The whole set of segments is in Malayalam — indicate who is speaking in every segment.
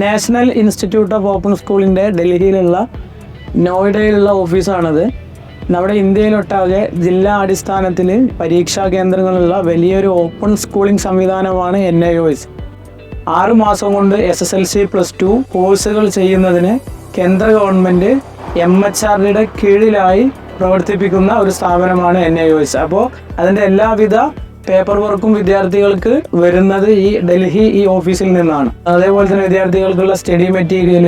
Speaker 1: നാഷണൽ ഇൻസ്റ്റിറ്റ്യൂട്ട് ഓഫ് ഓപ്പൺ സ്കൂളിന്റെ ഡൽഹിയിലുള്ള നോയിഡയിലുള്ള ഓഫീസാണത്. നമ്മുടെ ഇന്ത്യയിലൊട്ടാകെ ജില്ലാ അടിസ്ഥാനത്തിൽ പരീക്ഷാ കേന്ദ്രങ്ങളുള്ള വലിയൊരു ഓപ്പൺ സ്കൂളിംഗ് സംവിധാനമാണ് എൻ ഐ ഒ എസ് ആറ് മാസം കൊണ്ട് S S L C plus two കോഴ്സുകൾ ചെയ്യുന്നതിന് കേന്ദ്ര ഗവൺമെന്റ് എം എച്ച് ആർ ഡിയുടെ കീഴിലായി പ്രവർത്തിപ്പിക്കുന്ന ഒരു സ്ഥാപനമാണ് എൻ ഐ ഒ എസ് അപ്പോൾ അതിന്റെ എല്ലാവിധ പേപ്പർ വർക്കും വിദ്യാർത്ഥികൾക്ക് വരുന്നത് ഈ ഡൽഹി ഈ ഓഫീസിൽ നിന്നാണ്. അതേപോലെ തന്നെ വിദ്യാർത്ഥികൾക്കുള്ള സ്റ്റഡി മെറ്റീരിയൽ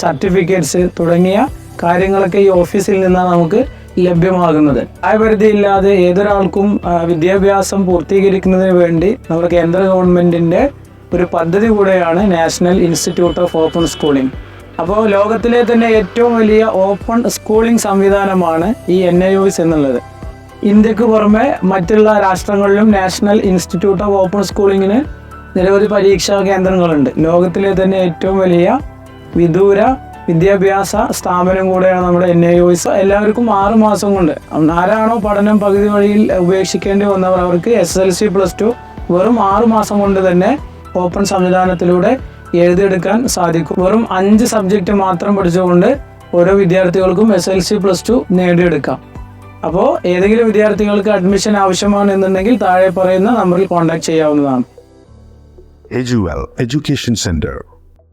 Speaker 1: സർട്ടിഫിക്കറ്റ്സ് തുടങ്ങിയ കാര്യങ്ങളൊക്കെ ഈ ഓഫീസിൽ നിന്നാണ് നമുക്ക് ലഭ്യമാകുന്നത്. പ്രായപരിധി ഇല്ലാതെ ഏതൊരാൾക്കും വിദ്യാഭ്യാസം പൂർത്തീകരിക്കുന്നതിന് വേണ്ടി നമ്മുടെ കേന്ദ്ര ഗവൺമെന്റിന്റെ ഒരു പദ്ധതി കൂടെയാണ് national institute of open schooling. അപ്പോൾ ലോകത്തിലെ തന്നെ ഏറ്റവും വലിയ ഓപ്പൺ സ്കൂളിംഗ് സംവിധാനമാണ് ഈ എൻ ഐ എന്നുള്ളത്. ഇന്ത്യയ്ക്ക് പുറമെ മറ്റുള്ള രാഷ്ട്രങ്ങളിലും നാഷണൽ ഇൻസ്റ്റിറ്റ്യൂട്ട് ഓഫ് ഓപ്പൺ സ്കൂളിങ്ങിന് നിരവധി പരീക്ഷാ കേന്ദ്രങ്ങളുണ്ട്. ലോകത്തിലെ തന്നെ ഏറ്റവും വലിയ വിദൂര വിദ്യാഭ്യാസ സ്ഥാപനം കൂടെയാണ് നമ്മുടെ എൻ ഐ ഒസ് എല്ലാവർക്കും ആറ് മാസം കൊണ്ട് ആരാണോ പഠനം പകുതി വഴിയിൽ ഉപേക്ഷിക്കേണ്ടി വന്നവർ അവർക്ക് S L C plus two വെറും ആറ് മാസം കൊണ്ട് തന്നെ ഓപ്പൺ സംവിധാനത്തിലൂടെ എഴുതിയെടുക്കാൻ സാധിക്കും. വെറും അഞ്ച് സബ്ജക്റ്റ് മാത്രം പഠിച്ചുകൊണ്ട് ഓരോ വിദ്യാർത്ഥികൾക്കും S L C plus two നേടിയെടുക്കാം. അപ്പോൾ ഏതെങ്കിലും വിദ്യാർത്ഥികൾക്ക് അഡ്മിഷൻ ആവശ്യമാണ് എന്നുണ്ടെങ്കിൽ താഴെ പറയുന്ന നമ്പറിൽ കോൺടാക്ട് ചെയ്യാവുന്നതാണ്.
Speaker 2: എജുവൽ എഡ്യൂക്കേഷൻ Center.